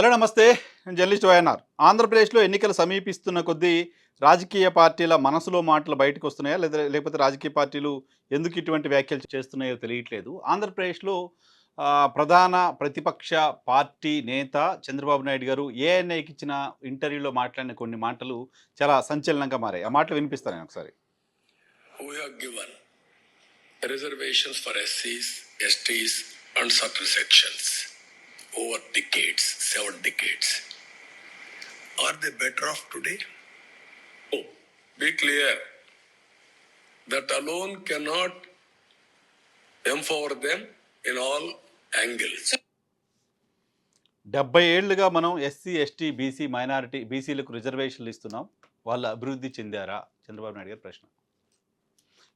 Hello నమస్తే. Journalist YNR. ఆంధ్రప్రదేశ్లో ఎన్నికలు సమీపిస్తున్న కొద్దీ రాజకీయ పార్టీల మనసులో మాటలు బయటకు వస్తున్నాయా? లేదా లేకపోతే రాజకీయ పార్టీలు ఎందుకు ఇటువంటి వ్యాఖ్యలు చేస్తున్నాయో తెలియట్లేదు. ఆంధ్రప్రదేశ్లో ప్రధాన ప్రతిపక్ష పార్టీ నేత చంద్రబాబు నాయుడు గారు ఏఎన్ఐకి ఇచ్చిన ఇంటర్వ్యూలో మాట్లాడిన కొన్ని మాటలు చాలా సంచలనంగా మారాయి. ఆ మాటలు వినిపిస్తాను నేను ఒకసారి? Reservations for ఎస్సీస్ STs and SCs, STs, and they better off today? Oh, be clear. That alone cannot empower them in all angles. డెబ్బై ఏళ్ళుగా మనం ఎస్సీ ఎస్టీ బీసీ మైనారిటీ బీసీలకు రిజర్వేషన్లు ఇస్తున్నాం వాళ్ళు అభివృద్ధి చెందారా చంద్రబాబు నాయుడు గారి ప్రశ్న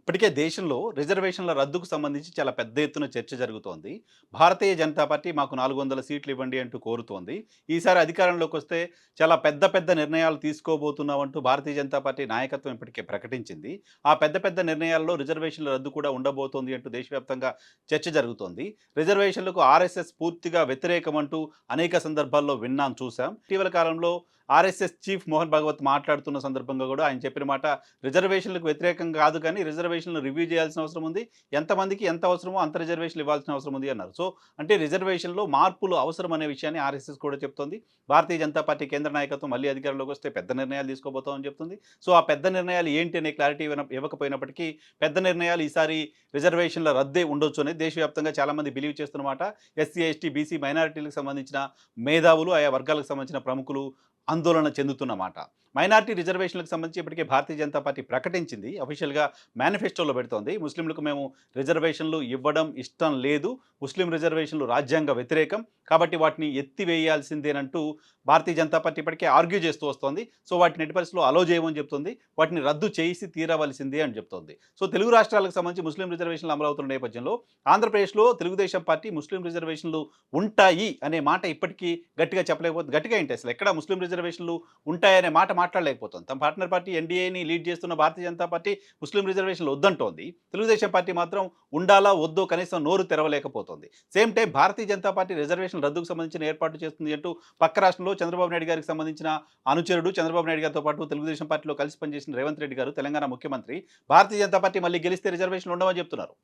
ఇప్పటికే దేశంలో రిజర్వేషన్ల రద్దుకు సంబంధించి చాలా పెద్ద ఎత్తున చర్చ జరుగుతోంది. భారతీయ జనతా పార్టీ మాకు నాలుగు వందల సీట్లు ఇవ్వండి అంటూ కోరుతోంది. ఈసారి అధికారంలోకి వస్తే చాలా పెద్ద పెద్ద నిర్ణయాలు తీసుకోబోతున్నామంటూ భారతీయ జనతా పార్టీ నాయకత్వం ఇప్పటికే ప్రకటించింది. ఆ పెద్ద పెద్ద నిర్ణయాల్లో రిజర్వేషన్ల రద్దు కూడా ఉండబోతోంది అంటూ దేశవ్యాప్తంగా చర్చ జరుగుతోంది. రిజర్వేషన్లకు ఆర్ఎస్ఎస్ పూర్తిగా వ్యతిరేకమంటూ అనేక సందర్భాల్లో విన్నాం చూసాం ఇటీవల కాలంలో ఆర్ఎస్ఎస్ చీఫ్ మోహన్ భగవత్ మాట్లాడుతున్న సందర్భంగా కూడా ఆయన చెప్పిన మాట రిజర్వేషన్లకు వ్యతిరేకం కాదు కానీ రిజర్వేషన్లు రివ్యూ చేయాల్సిన అవసరం ఉంది. ఎంతమందికి ఎంత అవసరమో అంత రిజర్వేషన్లు ఇవ్వాల్సిన అవసరం ఉంది అన్నారు. సో అంటే రిజర్వేషన్లో మార్పులు అవసరం అనే విషయాన్ని ఆర్ఎస్ఎస్ కూడా చెప్తోంది. భారతీయ జనతా పార్టీ కేంద్ర నాయకత్వం మళ్ళీ అధికారంలోకి వస్తే పెద్ద నిర్ణయాలు తీసుకోబోతామని చెప్తుంది. సో ఆ పెద్ద నిర్ణయాలు ఏంటి అనే క్లారిటీ ఇవ్వకపోయినప్పటికీ పెద్ద నిర్ణయాలు ఈసారి రిజర్వేషన్ల రద్దే ఉండొచ్చు అనేది దేశవ్యాప్తంగా చాలామంది బిలీవ్ చేస్తున్నమాట. ఎస్సీ ఎస్టీ బీసీ మైనారిటీలకు సంబంధించిన మేధావులు ఆయా వర్గాలకు సంబంధించిన ప్రముఖులు ఆందోళన చెందుతున్నమాట. మైనార్టీ రిజర్వేషన్లకు సంబంధించి ఇప్పటికే భారతీయ జనతా పార్టీ ప్రకటించింది. అఫీషియల్గా మేనిఫెస్టోలో పెడుతోంది. ముస్లింలకు మేము రిజర్వేషన్లు ఇవ్వడం ఇష్టం లేదు. ముస్లిం రిజర్వేషన్లు రాజ్యాంగ వ్యతిరేకం. కాబట్టి వాటిని ఎత్తివేయాల్సిందేనంటూ భారతీయ జనతా పార్టీ ఇప్పటికే ఆర్గ్యూ చేస్తూ వస్తోంది. సో వాటిని ఎట్టి పరిస్థితుల్లో అలో చేయమని చెప్తుంది. వాటిని రద్దు చేసి తీరవలసిందే అని చెప్తోంది. సో తెలుగు రాష్ట్రాలకు సంబంధించి ముస్లిం రిజర్వేషన్లు అమలవుతున్న నేపథ్యంలో ఆంధ్రప్రదేశ్లో తెలుగుదేశం పార్టీ ముస్లిం రిజర్వేషన్లు ఉంటాయి అనే మాట ఇప్పటికీ గట్టిగా చెప్పలేకపోతే గట్టిగా ఏంటి అసలు? ఎక్కడ ముస్లిం రిజర్వేషన్లు ఉంటాయనే మాట మాట్లాడలేకపోతుంది. తమ పార్ట్నర్ పార్టీ ఎన్డీఏని లీడ్ చేస్తున్న భారతీయ జనతా పార్టీ ముస్లిం రిజర్వేషన్లు వద్దంటోంది. తెలుగుదేశం పార్టీ మాత్రం ఉండాలా వద్దో కనీసం నోరు తెరవలేకపోతుంది. Same time Bharatiya Janata party reservation రద్దుకు సంబంధించిన ఏర్పాటు చేస్తుంది అంటూ పక్క రాష్ట్రంలో చంద్రబాబు నాయుడు గారికి సంబంధించిన అనుచరుడు చంద్రబాబు నాయుడు గారితో పాటు తెలుగుదేశం పార్టీలో కలిసి పనిచేసిన రేవంత్ రెడ్డి గారు తెలంగాణ ముఖ్యమంత్రి భారతీయ జనతా పార్టీ మళ్ళీ గెలిస్తే రిజర్వేషన్లు ఉండవని చెప్తున్నారు.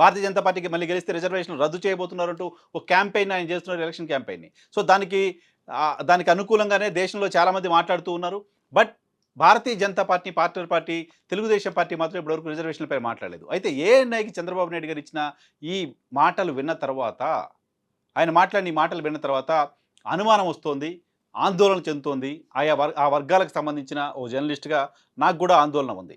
భారతీయ జనతా పార్టీకి మళ్ళీ గెలిస్తే రిజర్వేషన్ రద్దు చేయబోతున్నారంటూ ఒక క్యాంపెయిన్ ఆయన చేస్తున్నారు ఎలక్షన్ క్యాంపెయిన్ని. సో దానికి దానికి అనుకూలంగానే దేశంలో చాలామంది మాట్లాడుతూ ఉన్నారు. But Bharatiya Janata party partner party Telugu Desam party మాత్రం ఇప్పటివరకు రిజర్వేషన్లపై మాట్లాడలేదు. అయితే ఏఎన్ఐకి చంద్రబాబు నాయుడు గారు ఇచ్చిన ఈ మాటలు విన్న తర్వాత ఆయన మాట్లాడిన ఈ మాటలు విన్న తర్వాత అనుమానం వస్తోంది ఆందోళన చెందుతోంది. ఆయా వర్ ఆ వర్గాలకు సంబంధించిన ఓ జర్నలిస్ట్గా నాకు కూడా ఆందోళన ఉంది.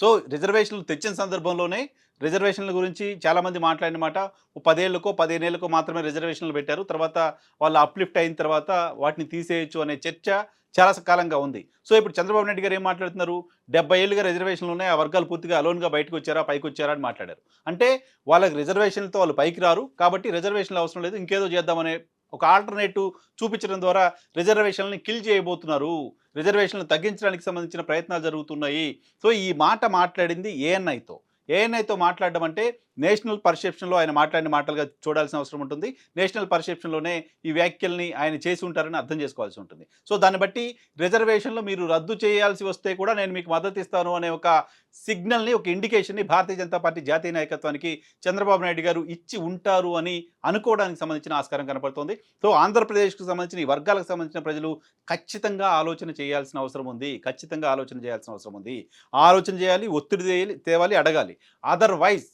సో రిజర్వేషన్లు తెచ్చిన సందర్భంలోనే రిజర్వేషన్ల గురించి చాలామంది మాట్లాడిన మాట ఓ పదేళ్ళకో పదిహేనేళ్ళకో మాత్రమే రిజర్వేషన్లు పెట్టారు. తర్వాత వాళ్ళు అప్లిఫ్ట్ అయిన తర్వాత వాటిని తీసేయచ్చు అనే చర్చ చాలా కాలంగా ఉంది. సో ఇప్పుడు చంద్రబాబు నాయుడు గారు ఏం మాట్లాడుతున్నారు? డెబ్బై ఏళ్ళుగా రిజర్వేషన్లు ఉన్నాయి. ఆ వర్గాలు పూర్తిగా అలోన్గా బయటకు వచ్చారా పైకి వచ్చారా అని మాట్లాడారు. అంటే వాళ్ళకి రిజర్వేషన్లతో వాళ్ళు పైకి రారు. కాబట్టి రిజర్వేషన్లు అవసరం లేదు. ఇంకేదో చేద్దామనే ఒక ఆల్టర్నేటివ్ చూపించడం ద్వారా రిజర్వేషన్లని కిల్ చేయబోతున్నారు. రిజర్వేషన్లు తగ్గించడానికి సంబంధించిన ప్రయత్నాలు జరుగుతున్నాయి. సో ఈ మాట మాట్లాడింది ఏఎన్ఐతో ఏఎన్ఐతో మాట్లాడడం అంటే నేషనల్ పర్సెప్షన్లో ఆయన మాట్లాడిన మాటలుగా చూడాల్సిన అవసరం ఉంటుంది. నేషనల్ పర్సెప్షన్లోనే ఈ వ్యాఖ్యల్ని ఆయన చేసి ఉంటారని అర్థం చేసుకోవాల్సి ఉంటుంది. సో దాన్ని బట్టి రిజర్వేషన్లు మీరు రద్దు చేయాల్సి వస్తే కూడా నేను మీకు మద్దతు ఇస్తాను అనే ఒక సిగ్నల్ని ఒక ఇండికేషన్ని భారతీయ జనతా పార్టీ జాతీయ నాయకత్వానికి చంద్రబాబు నాయుడు గారు ఇచ్చి ఉంటారు అని అనుకోవడానికి సంబంధించిన ఆస్కారం కనపడుతోంది. సో ఆంధ్రప్రదేశ్కు సంబంధించిన ఈ వర్గాలకు సంబంధించిన ప్రజలు ఖచ్చితంగా ఆలోచన చేయాల్సిన అవసరం ఉంది. ఖచ్చితంగా ఆలోచన చేయాల్సిన అవసరం ఉంది. ఆలోచన చేయాలి ఒత్తిడి తేవాలి అడగాలి. అదర్వైజ్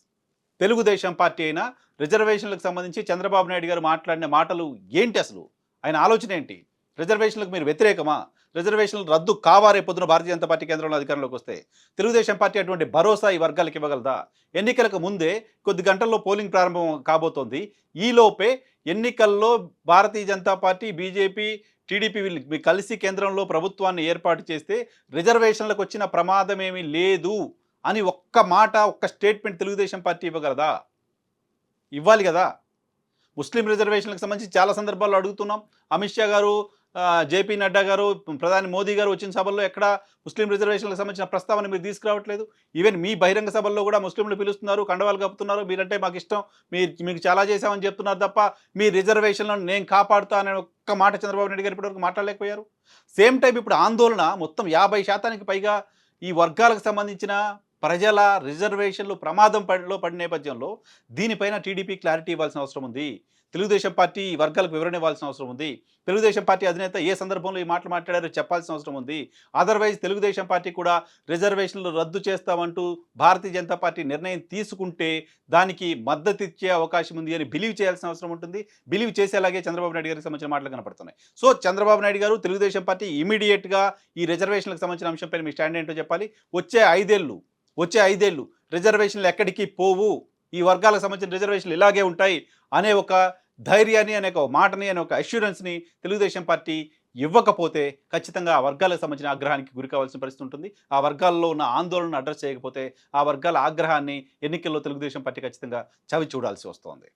తెలుగుదేశం పార్టీ అయినా రిజర్వేషన్లకు సంబంధించి చంద్రబాబు నాయుడు గారు మాట్లాడిన మాటలు ఏంటి అసలు? ఆయన ఆలోచన ఏంటి? రిజర్వేషన్లకు మీరు వ్యతిరేకమా? రిజర్వేషన్లు రద్దు కావారే పొద్దున భారతీయ జనతా పార్టీ కేంద్రంలో అధికారంలోకి వస్తే తెలుగుదేశం పార్టీ అటువంటి భరోసా ఈ వర్గాలకు ఇవ్వగలదా? ఎన్నికలకు ముందే కొద్ది గంటల్లో పోలింగ్ ప్రారంభం కాబోతోంది. ఈలోపే ఎన్నికల్లో Bharatiya Janata party BJP TDP వీళ్ళు మీ కలిసి కేంద్రంలో ప్రభుత్వాన్ని ఏర్పాటు చేస్తే రిజర్వేషన్లకు వచ్చిన ప్రమాదం ఏమీ లేదు. అని ఒక్క మాట ఒక్క స్టేట్మెంట్ తెలుగుదేశం పార్టీ ఇవ్వగలదా? ఇవ్వాలి కదా. ముస్లిం రిజర్వేషన్లకు సంబంధించి చాలా సందర్భాల్లో అడుగుతున్నాం. అమిత్ షా గారు జేపీ నడ్డా గారు ప్రధాని మోదీ గారు వచ్చిన సభల్లో ఎక్కడ ముస్లిం రిజర్వేషన్లకు సంబంధించిన ప్రస్తావన మీరు తీసుకురావట్లేదు. ఈవెన్ మీ బహిరంగ సభల్లో కూడా ముస్లింలు పిలుస్తున్నారు కండవాలు కప్పుతున్నారు. మీరంటే మాకు ఇష్టం. మీరు మీకు చాలా చేశామని చెప్తున్నారు తప్ప మీ రిజర్వేషన్లను నేను కాపాడుతా అనే ఒక్క మాట చంద్రబాబు నాయుడు గారు ఇప్పటివరకు మాట్లాడలేకపోయారు. సేమ్ టైం ఇప్పుడు ఆందోళన మొత్తం యాభై శాతానికి పైగా ఈ వర్గాలకు సంబంధించిన ప్రజల రిజర్వేషన్లు ప్రమాదం పడిలో పడిన నేపథ్యంలో దీనిపైన టీడీపీ క్లారిటీ ఇవ్వాల్సిన అవసరం ఉంది. తెలుగుదేశం పార్టీ ఈ వర్గాలకు వివరణ ఇవ్వాల్సిన అవసరం ఉంది. తెలుగుదేశం పార్టీ అధినేత ఏ సందర్భంలో ఈ మాటలు మాట్లాడారో చెప్పాల్సిన అవసరం ఉంది. అదర్వైజ్ తెలుగుదేశం పార్టీ కూడా రిజర్వేషన్లు రద్దు చేస్తామంటూ భారతీయ జనతా పార్టీ నిర్ణయం తీసుకుంటే దానికి మద్దతు ఇచ్చే అవకాశం ఉంది అని బిలీవ్ చేయాల్సిన అవసరం ఉంటుంది. బిలీవ్ చేసేలాగే చంద్రబాబు నాయుడు గారికి సంబంధించిన మాటలు కనపడుతున్నాయి. సో చంద్రబాబు నాయుడు గారు తెలుగుదేశం పార్టీ ఇమీడియట్గా ఈ రిజర్వేషన్లకు సంబంధించిన అంశంపై మీ స్టాండ్ ఏంటో చెప్పాలి. వచ్చే ఐదేళ్ళు వచ్చే ఐదేళ్ళు రిజర్వేషన్లు ఎక్కడికి పోవు? ఈ వర్గాలకు సంబంధించిన రిజర్వేషన్లు ఇలాగే ఉంటాయి అనే ఒక ధైర్యాన్ని అనే ఒక మాటని అనే ఒక అష్యూరెన్స్ని తెలుగుదేశం పార్టీ ఇవ్వకపోతే ఖచ్చితంగా ఆ వర్గాలకు సంబంధించిన ఆగ్రహానికి గురి కావాల్సిన పరిస్థితి ఉంటుంది. ఆ వర్గాల్లో ఉన్న ఆందోళనను అడ్రస్ చేయకపోతే ఆ వర్గాల ఆగ్రహాన్ని ఎన్నికల్లో తెలుగుదేశం పార్టీ ఖచ్చితంగా చవి చూడాల్సి వస్తోంది.